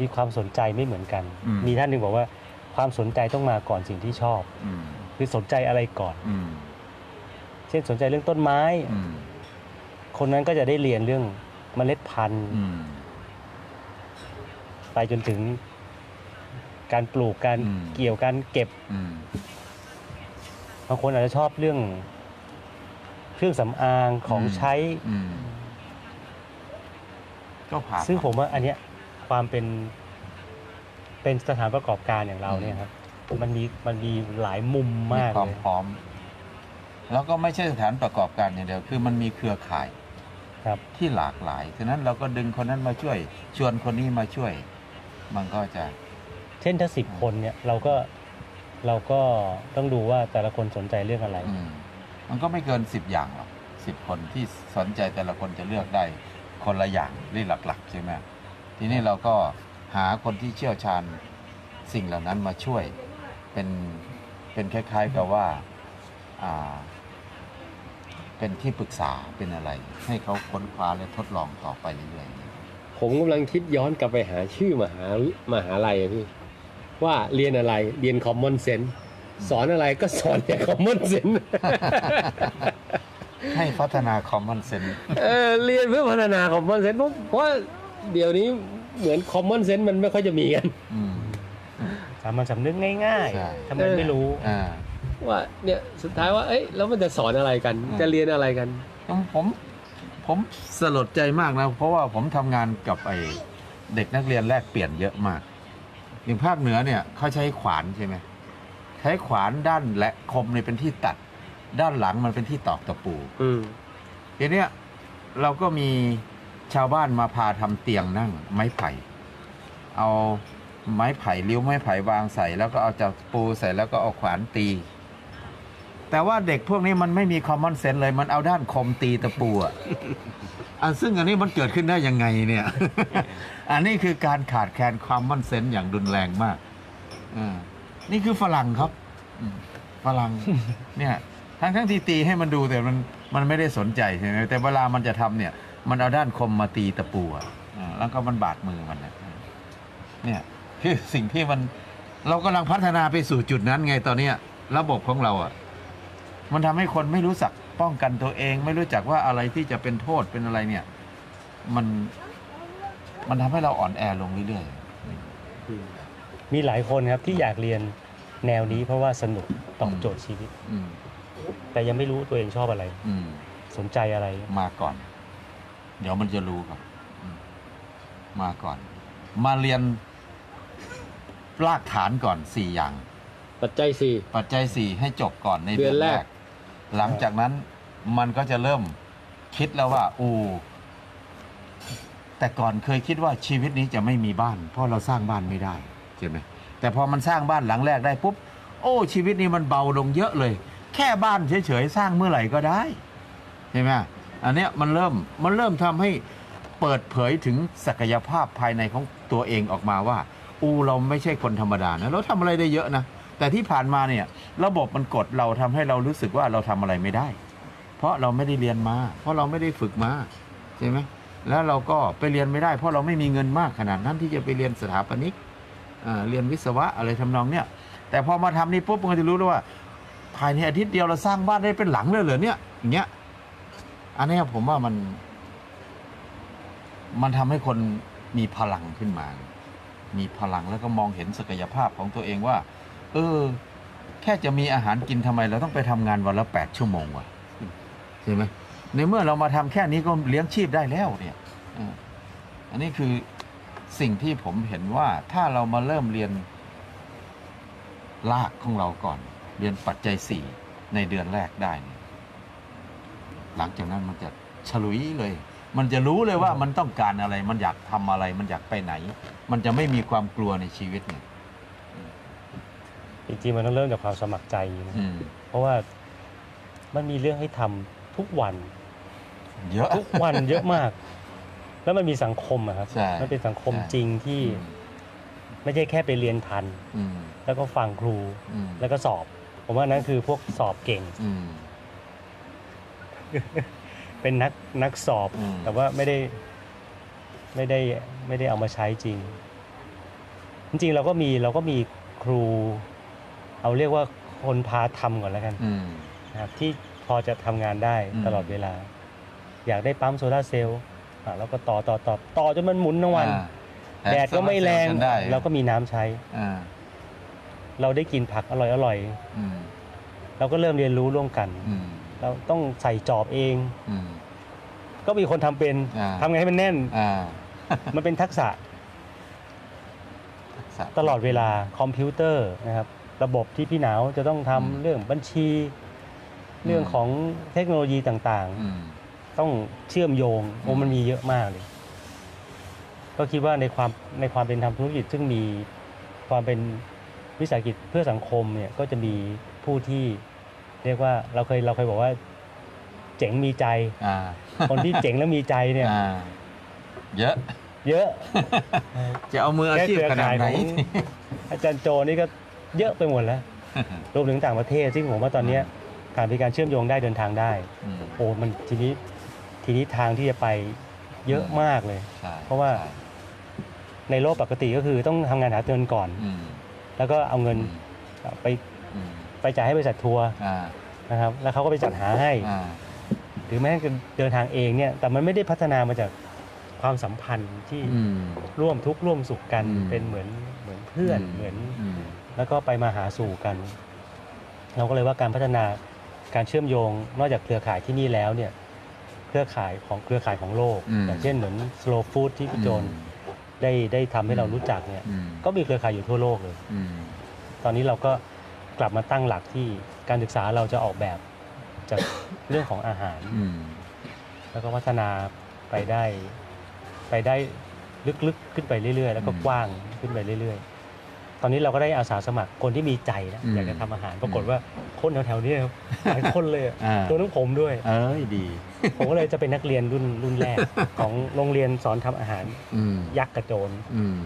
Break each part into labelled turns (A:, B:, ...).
A: มีความสนใจไม่เหมือนกัน
B: อืม
A: มีท่านหนึ่งบอกว่าความสนใจต้องมาก่อนสิ่งที่ชอบ
B: อืม
A: คือสนใจอะไรก่อน
B: อืม
A: เช่นสนใจเรื่องต้นไม้
B: อืม
A: คนนั้นก็จะได้เรียนเรื่องเมล็ดพันธุ์
B: อืม
A: ไปจนถึงการปลูกการ
B: อืม
A: เกี่ยวการเก็บ
B: อืม
A: บางคนอาจจะชอบเรื่องเครื่องสำอางของ
B: อืม
A: ใช้
B: อืมก็ผ่าน
A: ซึ่งผมว่าอันเนี้ย ความเป็นเป็นสถานประกอบการอย่างเราเนี่ยครับมันมีมันมีหลายมุมมาก
B: ความ
A: เลย
B: พร้อม แล้วก็ไม่ใช่สถานประกอบการอย่างเดียว คือมันมีเครือข่าย
A: ครับ
B: ที่หลากหลายฉะนั้นเราก็ดึงคนนั้นมาช่วย ชวนคนนี้มาช่วย มันก็จะ
A: เช่นถ้าสิบคนเนี่ยเราก็เราก็ต้องดูว่าแต่ละคนสนใจเรื่องอะไร
B: อืมมันก็ไม่เกินสิบอย่างหรอกสิบคนที่สนใจแต่ละคนจะเลือกได้คนละอย่างนี่หลัก ๆ ใช่ไหม ทีนี้เราก็หาคนที่เชี่ยวชาญสิ่งเหล่านั้นมาช่วยเป็นเป็นคล้ายๆกับว่าอ่าเป็นที่ปรึกษาเป็นอะไร ให้เขาค้นคว้าและทดลองต่อไปเรื่อยๆ
C: ผมกำลังคิดย้อนกลับไปหาชื่อมหามหาลัยอะพี่ว่าเรียนอะไรเรียน common sense สอนอะไรก็สอนแต่ common sense
B: ให้พัฒนา common sense
C: เออเรียนเพื่อพัฒนา common sense เพราะเพราะว่า เดี๋ยวนี้เหมือน common sense มันไม่ค่อยจะมีกัน
B: อืม
A: สามัญสำนึกง่าย
B: ใช่
A: ๆทำไมไม่รู้
B: อ่า
C: ว่าเนี่ยสุดท้ายว่าเอ้ยแล้วมันจะสอนอะไรกัน
B: อืม
C: จะเรียนอะไรกัน
B: ผมผมผมสลดใจมากนะ เพราะว่าผมทำงานกับไอเด็กนักเรียนแลกเปลี่ยนเยอะมากอย่างภาคเหนือเนี่ยเขาใช้ขวานใช่ไหมใช้ขวานด้านและคมเนี่ยเป็นที่ตัด ด้านหลังมันเป็นที่ตอกตะปู
C: อืม
B: ทีเนี้ยเราก็มี ชาวบ้านมาพาทำเตียงนั่งไม้ไผ่ เอาไม้ไผ่ริ้ยวไม้ไผ่วางใส่ แล้วก็เอาจับปูใส่แล้วก็เอาขวานตี แต่ว่าเด็กพวกนี้มันไม่มี common sense เลยมันเอาด้านคมตีตะปูอะอันซึ่งอันนี้มันเกิดขึ้นได้ยังไงเนี่ย อันนี้คือการขาดแคลน common sense อย่างรุนแรงมากอ่านี่คือฝรั่งครับฝรั่งเนี่ยทั้งทั้งที่ตีให้มันดูแต่มันมันไม่ได้สนใจใช่ไหมแต่เวลามันจะทำเนี่ย มันเอาด้านคมมาตีตะปูอะอ่าแล้วก็มันบาดมือมันนะเนี่ยคือสิ่งที่มันเรากำลังพัฒนาไปสู่จุดนั้นไงตอนเนี้ย ระบบของเราอะ มันทำให้คนไม่รู้จักป้องกันตัวเอง ไม่รู้จักว่าอะไรที่จะเป็นโทษเป็นอะไรเนี่ย มันมันทำให้เราอ่อนแอลงเรื่อย
A: มีหลายคนครับที่อยากเรียนแนวนี้เพราะว่าสนุกตอบโจทย์ชีวิต
B: ๆอืม
A: แต่ยังไม่รู้ตัวเองชอบอะไร
B: อืม
A: สนใจอะไร
B: มาก่อน เดี๋ยวมันจะรู้ครับอืมมาก่อน มาเรียนรากฐานก่อนสี่อย่าง
C: ปัจจัยสี่
B: ปัจจัยสี่ให้จบก่อนใน
C: เดื
B: เดื
C: อ
B: อนน
C: แร
B: แร
C: ก
B: กหลังจากนั้นมันก็จะเริ่มคิดแล้วว่าอูแต่ก่อนเคยคิดว่าชีวิตนี้จะไม่มีบ้าน เพราะเราสร้างบ้านไม่ได้ใช่ไหมแต่พอมันสร้างบ้านหลังแรกได้ปุ๊บ โอ้ ชีวิตนี้มันเบาลงเยอะเลย แค่บ้านเฉยๆสร้างเมื่อไหร่ก็ได้ใช่ไหม อันเนี้ยมันเริ่มมันเริ่มทำให้เปิดเผยถึงศักยภาพภายในของตัวเองออกมาว่า อูเราไม่ใช่คนธรรมดานะเราทำอะไรได้เยอะนะ แต่ที่ผ่านมาเนี่ยระบบมันกดเราทำให้เรารู้สึกว่าเราทำอะไรไม่ได้ เพราะเราไม่ได้เรียนมา เพราะเราไม่ได้ฝึกมาใช่ไหมแล้วเราก็ไปเรียนไม่ได้ เพราะเราไม่มีเงินมากขนาดนั้นที่จะไปเรียนสถาปนิกอ่าเรียนวิศวะอะไรทำนองเนี้ยแต่พอมาทำนี่ปุ๊บมันก็จะรู้แล้วว่า ภายในอาทิตย์เดียวเราสร้างบ้านได้เป็นหลังเลยเหรอเนี่ยอย่างเงี้ย อันนี้ผมว่ามัน มันทำให้คนมีพลังขึ้นมา มีพลังแล้วก็มองเห็นศักยภาพของตัวเองว่า เออ แค่จะมีอาหารกินทำไม เราต้องไปทำงานวันละแปดชั่วโมงวะใช่ไหมในเมื่อเรามาทำแค่นี้ก็เลี้ยงชีพได้แล้วเนี่ยอออันนี้คือสิ่งที่ผมเห็นว่าถ้าเรามาเริ่มเรียนลากของเราก่อน เรียนปัจจัยสี่ในเดือนแรกได้เนี่ย หลังจากนั้นมันจะฉลุยเลย มันจะรู้เลยว่ามันต้องการอะไร มันอยากทำอะไร มันอยากไปไหน มันจะไม่มีความกลัวในชีวิตเนี่ย
A: จริงๆมันต้องเริ่มจากความสมัครใจนะ
B: อืม
A: เพราะว่ามันมีเรื่องให้ทำทุกวัน
B: เยอะ
A: ทุกวันเยอะมาก แล้วมันมีสังคมอะครับ
B: ใช่
A: มันเป็นสังคม
B: ใช่
A: จริงที่ ไม่ใช่แค่ไปเรียนทัน
B: อืม
A: แล้วก็ฟังครู
B: อืม
A: แล้วก็สอบ ผมว่านั้นคือพวกสอบเก่ง
B: อืม
A: เป็นนักนักสอบ
B: อืม
A: แต่ว่าไม่ได้ไม่ได้ไม่ได้เอามาใช้จริง จริงๆเราก็มีเราก็มีครู เอาเรียกว่าคนพาทำก่อนแล้วกัน
B: อืม
A: นะครับที่พอจะทำงานได้
B: อืม
A: ตลอดเวลา อยากได้ปั๊มโซลาร์เซลล์อะเราก็ต่อต่อต่อต่อจนมันหมุนทั้งวัน
B: อ่า
A: แดดก็ไม่แรง
B: โซลาเซลล์กันได้
A: เราก็มีน้ำใช้
B: อ่า
A: เราได้กินผักอร่อยอร่อย
B: อืม
A: เราก็เริ่มเรียนรู้ร่วมกัน
B: อืม
A: เราต้องใส่จอบเอง
B: อืม
A: ก็มีคนทำเป็น
B: อ่า
A: ทำไงให้มันแน่น
B: อ่า
A: มันเป็นทักษะ ตลอดเวลาคอมพิวเตอร์นะครับ ระบบที่พี่หนาวจะต้องทำ
B: อืม
A: เรื่องบัญชี เรื่องของเทคโนโลยีต่าง
B: อืม
A: ๆ ต้องเชื่อมโยงโอ้
B: อืม
A: มันมีเยอะมากเลย ก็คิดว่าในความในความเป็นทำธุรกิจ ซึ่งมีความเป็นวิสาหกิจเพื่อสังคมเนี่ยก็จะมีผู้ที่ เรียกว่าเราเคยเราเคยบอกว่า เจ๋งมีใจ
B: อ่า
A: คนที่เจ๋งแล้วมีใจเนี่ย
B: อ่าเยอะ
A: เยอะ
B: จะเอามืออาชีพขนาดไหน
A: แค่เครือข่ายของอาจารย์โจนี่ก็เยอะไปหมดแล้ว รวมถึงต่างประเทศซึ่งผมว่าตอนเนี้ยการมีการเชื่อมโยงได้เดินทางได้
B: อืม
A: โอ้มันทีนี้ทีนี้ทางที่จะไปเยอะมากเลย
B: ใช่
A: เพราะว่า
B: ใช่
A: ในโลกปกติก็คือต้องทำงานหาเงินก่อน
B: อืม
A: แล้วก็เอาเงินไป
B: อืม
A: ไปจ่ายให้บริษัททัวร์
B: อ่า
A: นะครับแล้วเขาก็ไปจัดหาให้
B: อ่า
A: หรือแม้จะเดินทางเองเนี่ยแต่มันไม่ได้พัฒนามาจากความสัมพันธ์ที่
B: อืม
A: ร่วมทุกข์ร่วมสุขกัน
B: อืม
A: เป็นเหมือนเหมือนเพื่อนเหมือน
B: อืม
A: แล้วก็ไปมาหาสู่กัน เราก็เลยว่าการพัฒนาการเชื่อมโยง นอกจากเครือข่ายที่นี่แล้วเนี่ยเครือข่ายของเครือข่ายของโลก
B: อืม
A: อย่างเช่นเหมือน slow food ที่พี่โจนได้ได้ทำให้เรารู้จักเนี่ย
B: อืม
A: ก็มีเครือข่ายอยู่ทั่วโลกเลย
B: อืม
A: ตอนนี้เราก็ กลับมาตั้งหลักที่การศึกษาเราจะออกแบบจากเรื่องของอาหาร
B: อืม
A: แล้วก็พัฒนาไปได้ ไปได้ลึกๆขึ้นไปเรื่อยๆ แล้วก็
B: อืม
A: กว้างขึ้นไปเรื่อยๆ ตอนนี้เราก็ได้อาสาสมัครคนที่มีใจนะ
B: อืม
A: อยากจะทำอาหาร ปรากฏว่าคนแถวๆนี้ครับ หลายคนเลยอะ
B: อ่า
A: ตัวทั้งผมด้วย
B: เอ้ยดี
A: ผมก็เลยจะเป็นนักเรียนรุ่นรุ่นแรก ของโรงเรียนสอนทำอาหาร
B: อืม
A: ยักษ์กระโจน
B: อืม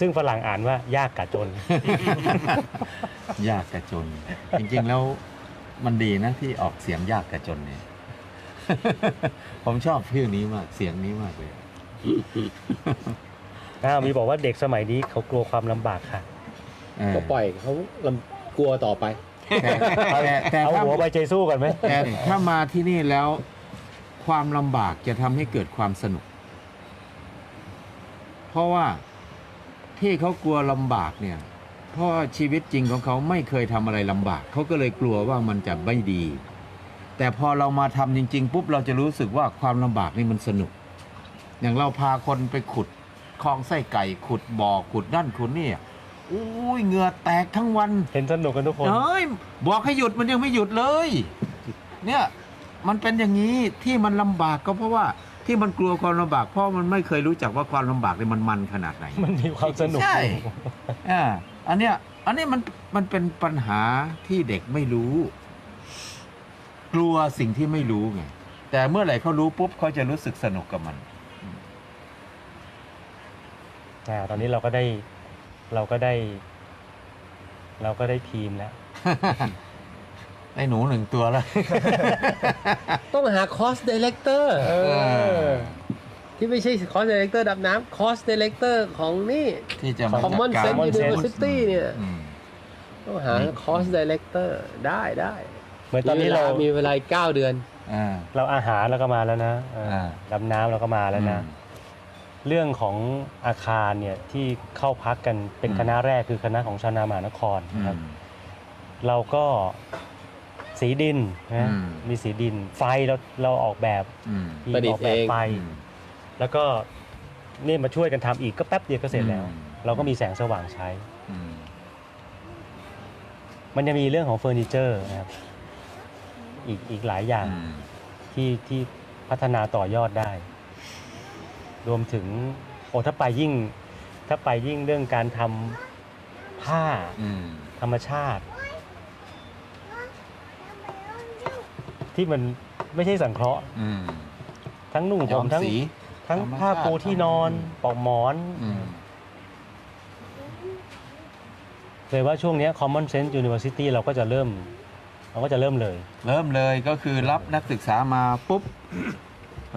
A: ซึ่งฝรั่งอ่านว่ายากกระโจน
B: ยากกระจน จริงๆแล้วมันดีนะที่ออกเสียงยากกระจนเนี่ย ผมชอบชื่อนี้มากเสียงนี้มากเลย
A: อ้าวมีบอกว่าเด็กสมัยนี้เขากลัวความลำบากค่ะ
B: เออ
C: ก็ปล่อยเขาลำกลัวต่อไป
B: แต่แต่แต่
A: เอา
B: ถ้า
A: หัวไปใจสู้ก่อนไหม
B: แต่ถ้ามาที่นี่แล้ว ความลำบากจะทำให้เกิดความสนุก เพราะว่า ที่เขากลัวลำบากเนี่ยเพราะว่าชีวิตจริงของเขาไม่เคยทำอะไรลำบาก เขาก็เลยกลัวว่ามันจะไม่ดี แต่พอเรามาทำจริง ๆ ปุ๊บเราจะรู้สึกว่าความลำบากนี่มันสนุก อย่างเราพาคนไปขุดคลองไส้ไก่ขุดบ่อขุดนั่นขุดนี่อุ้ยเหงื่อแตกทั้งวัน
A: เห็นสนุกกันทุกคน
B: เฮ้ยบอกให้หยุดมันยังไม่หยุดเลย เนี่ยมันเป็นอย่างนี้ที่มันลำบากก็เพราะว่า ที่มันกลัวความลำบากเพราะมันไม่เคยรู้จักว่าความลำบากเนี่ยมันมันขนาดไหน
A: มันมีความสนุก
B: ใช่
A: อยู่
B: อ่าอันเนี้ยอันนี้มันมันเป็นปัญหาที่เด็กไม่รู้ กลัวสิ่งที่ไม่รู้ไงแต่เมื่อไหร่เขารู้ปุ๊บเขาจะรู้สึกสนุกกับมัน
A: อ่าตอนนี้เราก็ได้เราก็ได้ เราก็ได้ทีมแล้ว
B: ไอ้หนูหนึ่งตัวแล้ว
C: ต้องหาคอสดีเลกเตอร์
A: เออ
C: ที่ไม่ใช่คอสดีเลกเตอร์ดับน้ำคอสดีเลกเตอร์ของนี่
B: ที่จะมา
C: Common
B: จัดการ
C: Sense
A: Common Sense
C: University เนี่ย
B: อืม
C: ต้องหาคอสดีเลกเตอร์ได้ได้
A: เหมือนตอนนี้เรา
C: มีเวลาอีกเก้าเดือน
B: อ่า
A: เราอาหารเราก็มาแล้วนะเอออาดำน้ำเราก็มาแล้วนะ เรื่องของอาคารเนี่ยที่เข้าพักกันเป็น
B: อืม
A: คณะแรกคือคณะของชาวนาหมหานคร
B: อืม
A: นะครับ เราก็ สีดินนะ
B: อืม
A: มีสีดินไฟเราเราออกแบบ
B: อืม
A: ทีม
C: ประดิษ
A: อ
C: ฐ์
A: อกแบบ
C: เอง
A: ไฟ
B: อืม
A: แล้วก็นี่มาช่วยกันทำอีกก็แป๊บเดียวก็เสร็จแล้ว
B: อืม
A: เราก็มีแสงสว่างใช้
B: อืม
A: มันจะมีเรื่องของเฟอร์นิเจอร์นะครับอีกอีกหลายอย่าง
B: อืม
A: ที่ที่พัฒนาต่อยอดได้ รวมถึงโอ้ถ้าไปยิ่ง ถ้าไปยิ่งเรื่องการทำผ้า
B: อืม
A: ธรรมชาติ ที่มันไม่ใช่สังเคราะห์
B: อืม
A: ทั้งนุ่ง
B: ย้
A: ห่
B: อ
A: ม
B: ม
A: ทั้ง
B: สี
A: ทั้ง
B: ธรรมชาติ
A: ผ้าปูที่นอนปลอกหมอน
B: อืม
A: เลยว่าช่วงเนี้ย Common Sense University เราก็จะเริ่ม เราก็จะเริ่มเลย
B: เริ่มเลยก็คือรับนักศึกษามาปุ๊บ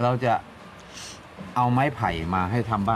B: เราจะเอาไม้ไผ่มาให้ทำบ้าน